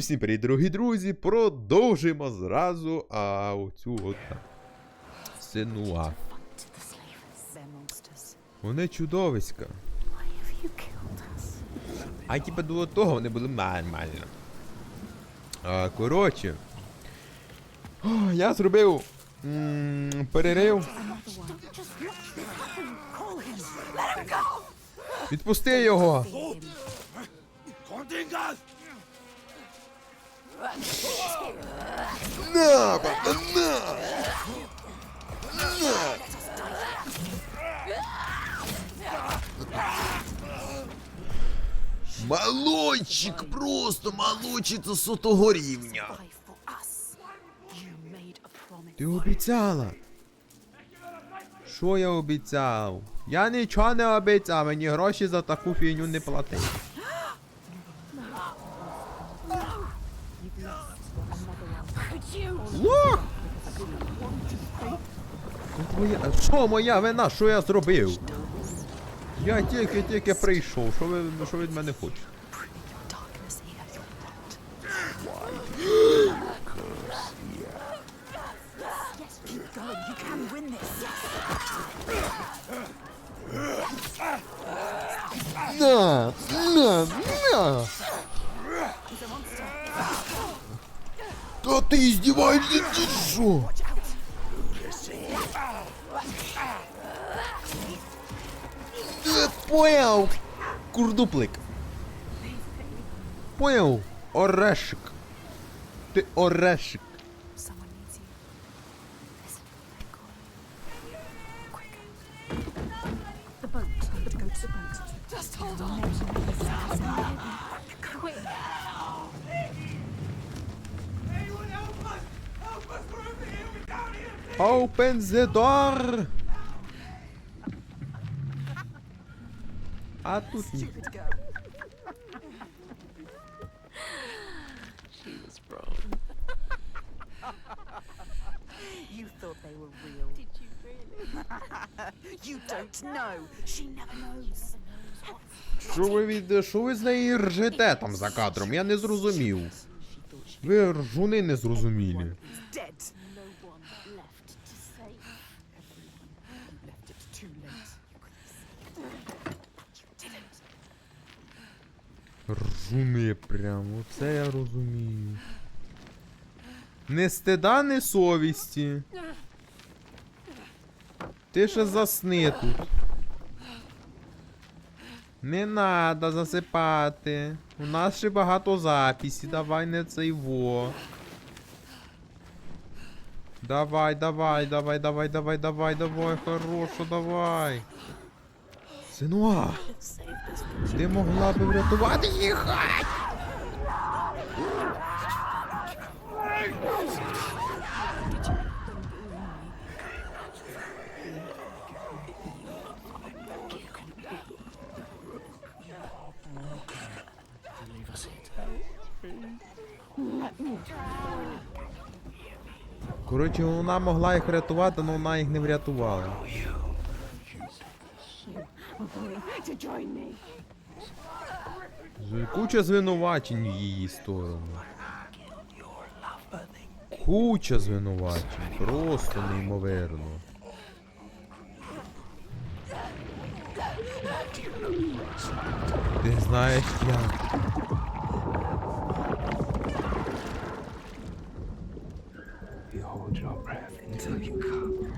Всім привіт, дорогі друзі! Продовжуємо зразу а оцю от синуа. Вони чудовиська. А типа до того вони були нормально. А, коротше. О, я зробив м, перерив. Another one. На, бата, на! Малончик, просто малончик сотого рівня. Ти обіцяла. Що я обіцяв? Я нічого не обіцяв, мені гроші за таку фігню не платив. Could you? Лох! Це твоя- Що моя вина? Що я зробив? Я тільки-тільки прийшов. Що ви що від мене хочете? Darkness here. You're not. Yes, keep going. You Põe Pojel! Kurduplik! Pojel! Orešek! te o Open the door! А тут ні. You thought they were real. Did you really? You don't know. She never knows. Що ви від. Що ви з неї ржете там за кадром? Я не зрозумів. Ви ржуни не зрозумілі. He's dead. Could have saved. Прямо, це я розумію. Не стида, не совісті. Ти ще засни тут. Не надо засипати. У нас ще багато записі, давай не цей во. Давай, давай, давай, давай, давай, давай, давай, хорошо, давай. Синуа, ти могла би врятувати їх. Коротше, вона могла їх врятувати, але вона їх не врятувала. Куча звинувачень в її сторону. Куча звинувачень. Просто неймовірно. Ти знаєш як.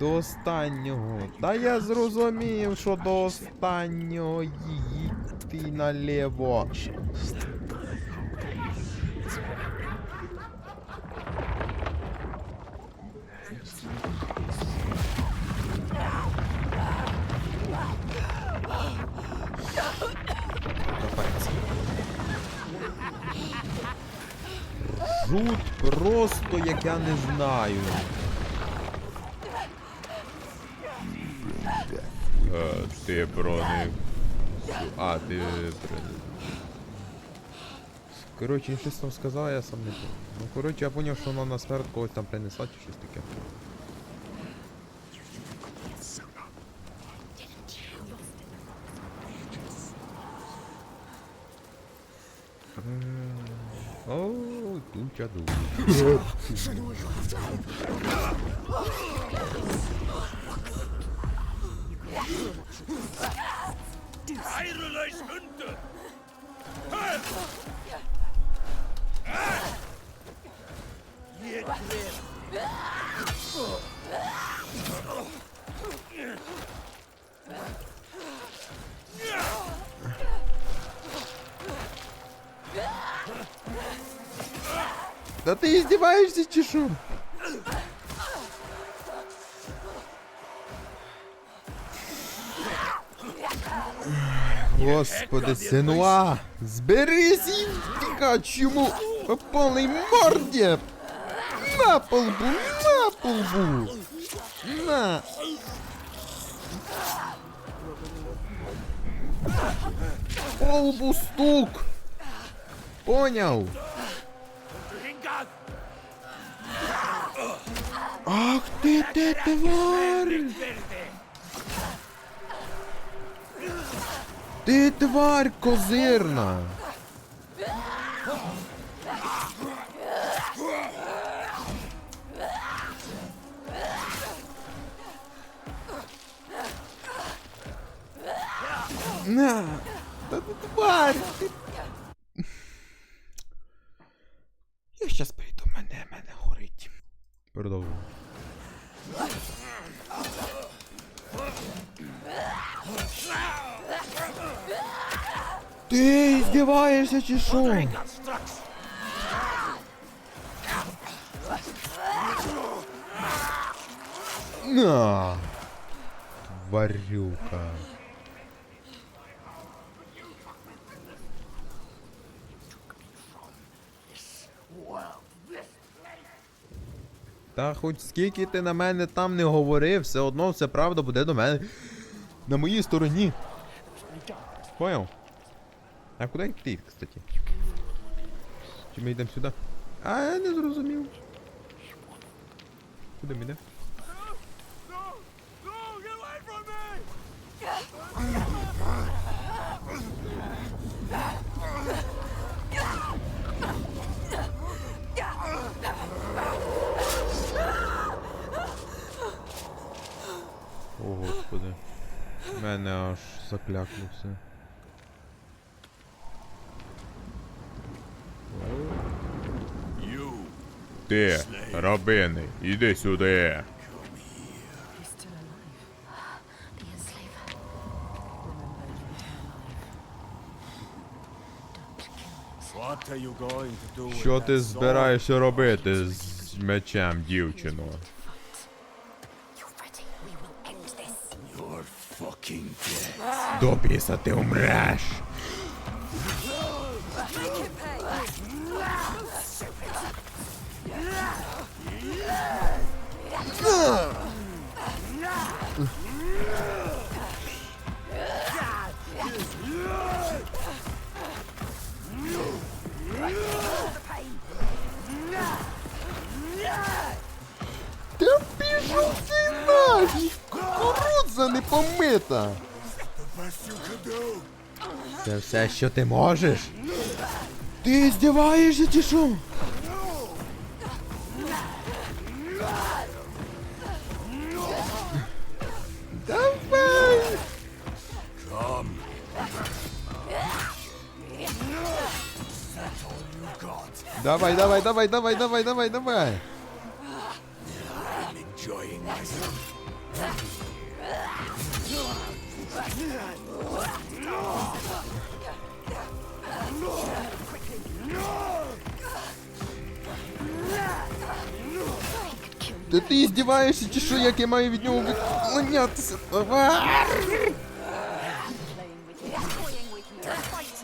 До останнього. Та я зрозумів, що до останнього її ти наліво. Я не знаю. Е, ти проник. А, ти проник. Коротше, він щось там сказав, я сам не помню. Ну, коротше, я поняв, що вона на смерть когось там принесла чи щось таке. О, tinha dúvida. Да ти издеваешься, що? Господи, Сенуа! Зберись і втікач по повній морді! На полбу, на полбу! На! Полбу стук! Поняв? Ах ти ти! Verde! Ти тварь козирна! На! Та ти тварь! Продовжуємо. Ти здіваєшся чи що? Ringard, straks! На! Тварюка. Та хоч скільки ти на мене там не говорив, все одно все правда буде до мене. На моїй стороні. Понял? А куди йти, кстати? Чи ми йдемо сюди? А, я не зрозумів. Куди ми йдемо? Господи. Мене аж заклякло все. Ти, рабини, іди сюди. Що ти збираєшся робити з мечем, дівчино? Fucking dead. До біса ти умреш! Та помита! Це все, що ти можеш? Ти здіваєшся чи що? Давай! Давай, давай, давай, давай, давай, давай, давай! Та ти здіваєшся чи що, як я маю від нього відклонятися? Давай! Toying with you. Fight.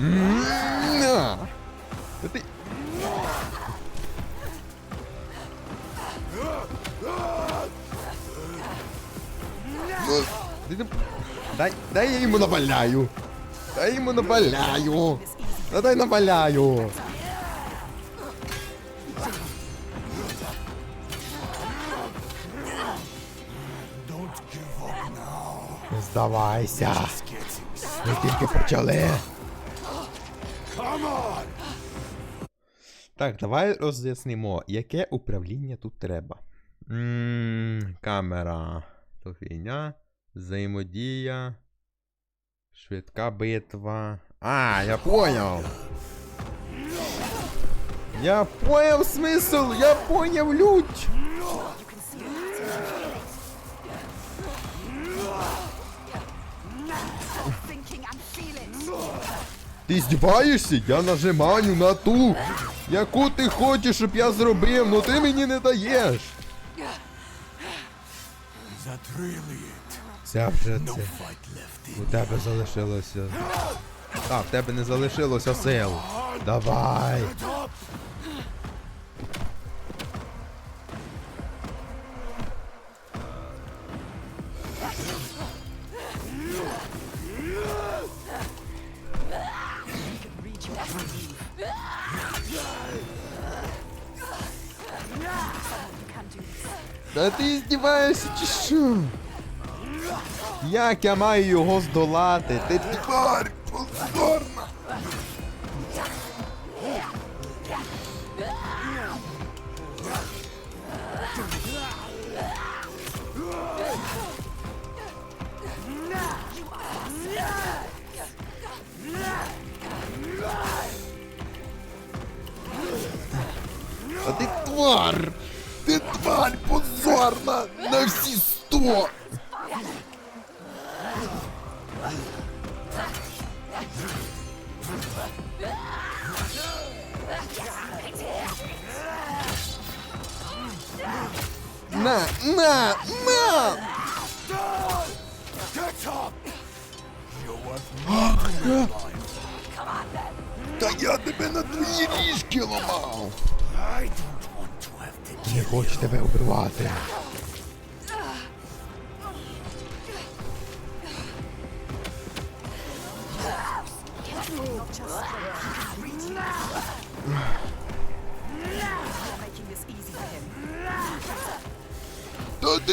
На! Та ти... Ну, ти не- Дай, дай я йому наваляю. Дай йому наваляю. Та дай наваляю. Up здавайся. Ми тільки почали. Так, давай роз'яснимо, яке управління тут треба. Ммм, камера. То фігня. Взаємодія. Швидка битва. А, я понял. Я понял смисл, я поняв лють. Ти здіваєшся? Я нажимаю на ту, яку ти хочеш, щоб я зробив, но ти мені не даєш. Це вже це. У тебе залишилося. А, в тебе не залишилося сил. Давай. ти здіваєшся чи що? Як я маю його здолати? Ти тварь позорна! А ти твар! Ти тварь позорна! На всі сто! Than your life. Та я тебе на твої ріжки ламав! I don't want to have to Не хочу тебе вбивати.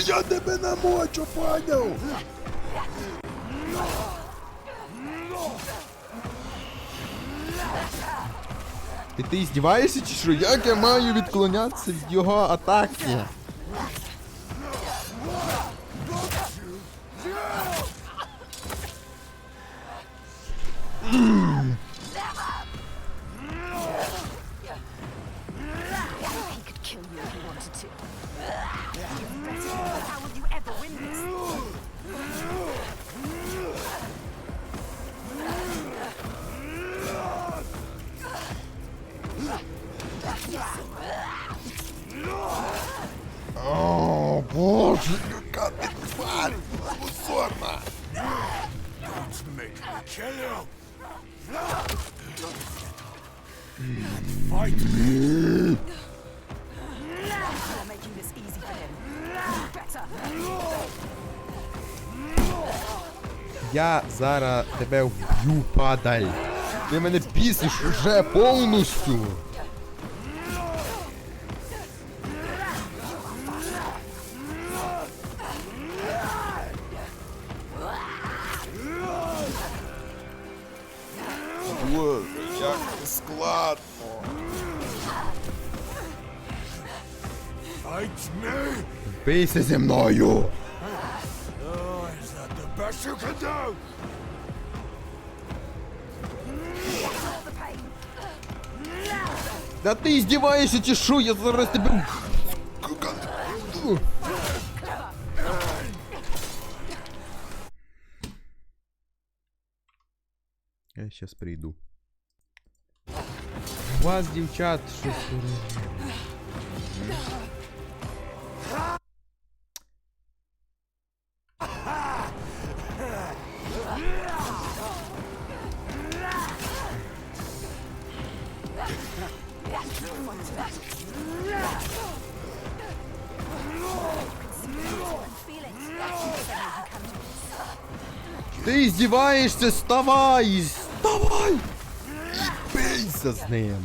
Я тебе намочу, поняв? І ти здіваєшся чи що? Як я маю відклонятися від його атаки? Я зараз тебе вб'ю, падаль. Ти мене бісиш вже повністю. Боже. Бийся зі мною. Best you can do? The pain. Да ти здіваєшся чи що? Я зараз тебе. Я щас прийду. У вас, дівчат, щось. Ти здіваєшся, вставай! Вставай! І бийся з ним!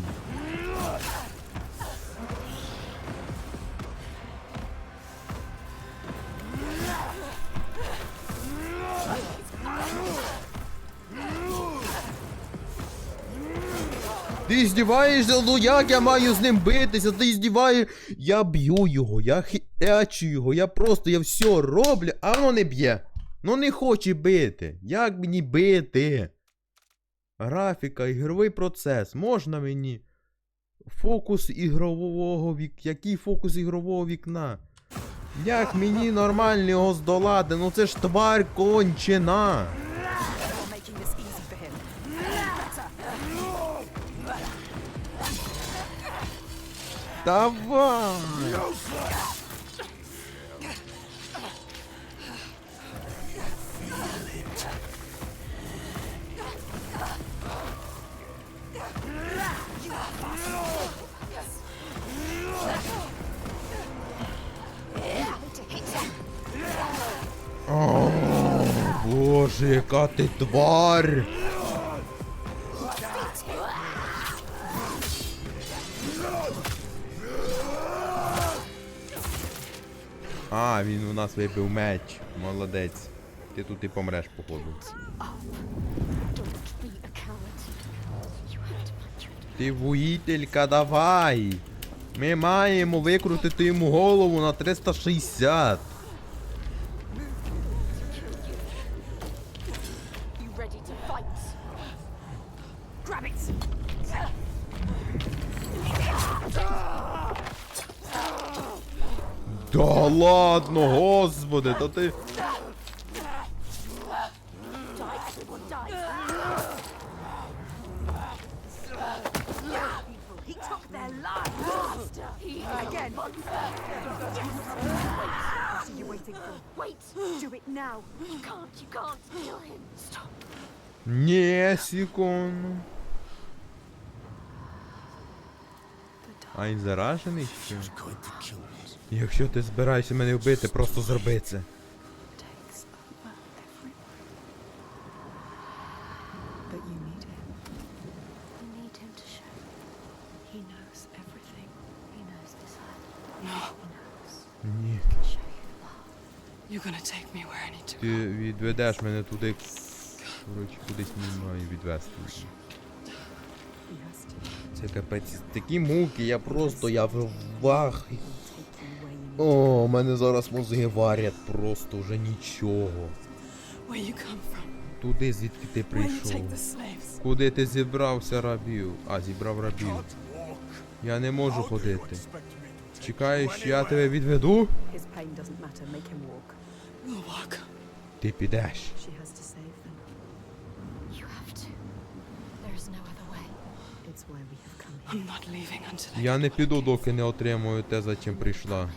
Ти здіваєшся, ну як я маю з ним битися? Ти здіваєш. Я б'ю його, я хитячу його, я просто я все роблю, а воно не б'є. Ну не хоче бити. Як мені бити? Графіка, ігровий процес. Можна мені? Фокус ігрового вік. Який фокус ігрового вікна? Як мені нормально його здолати? Ну це ж тварь кончена. Давай! О, Боже, яка ти тварь! Він у нас вибив меч. Молодець. Ти тут і помреш, походу. Ти воїтелька, давай! Ми маємо викрутити йому голову на 360. Can't kill him. Stop. Ні, секунду. А він заражений що? Якщо ти збираєшся мене вбити, просто зроби це. Ні. Ти відведеш мене туди. Коротше, кудись не маю відвести. Це капець. Такі муки, я просто я в вах. Take you where you need О, у мене зараз мозги варять просто вже нічого. Where you come from. Туди звідки ти прийшов? Куди ти зібрався рабів? А, зібрав рабів. Я не можу ходити. Чекаєш, я тебе відведу? Ти підеш. Я не піду, доки не отримую те, за чим прийшла.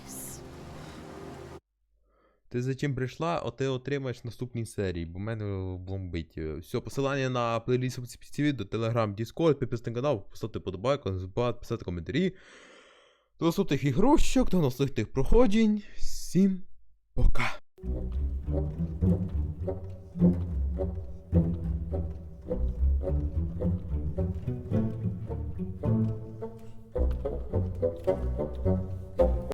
Ти за чим прийшла, а ти отримаєш наступній серії, бо в мене бомбить. Е, Все, посилання на плейліст в цій відео, телеграм, дискорд, підписати канал, поставити подобайку, писати коментарі. До наступних ігрушок, до наступних проходжень. Всім пока.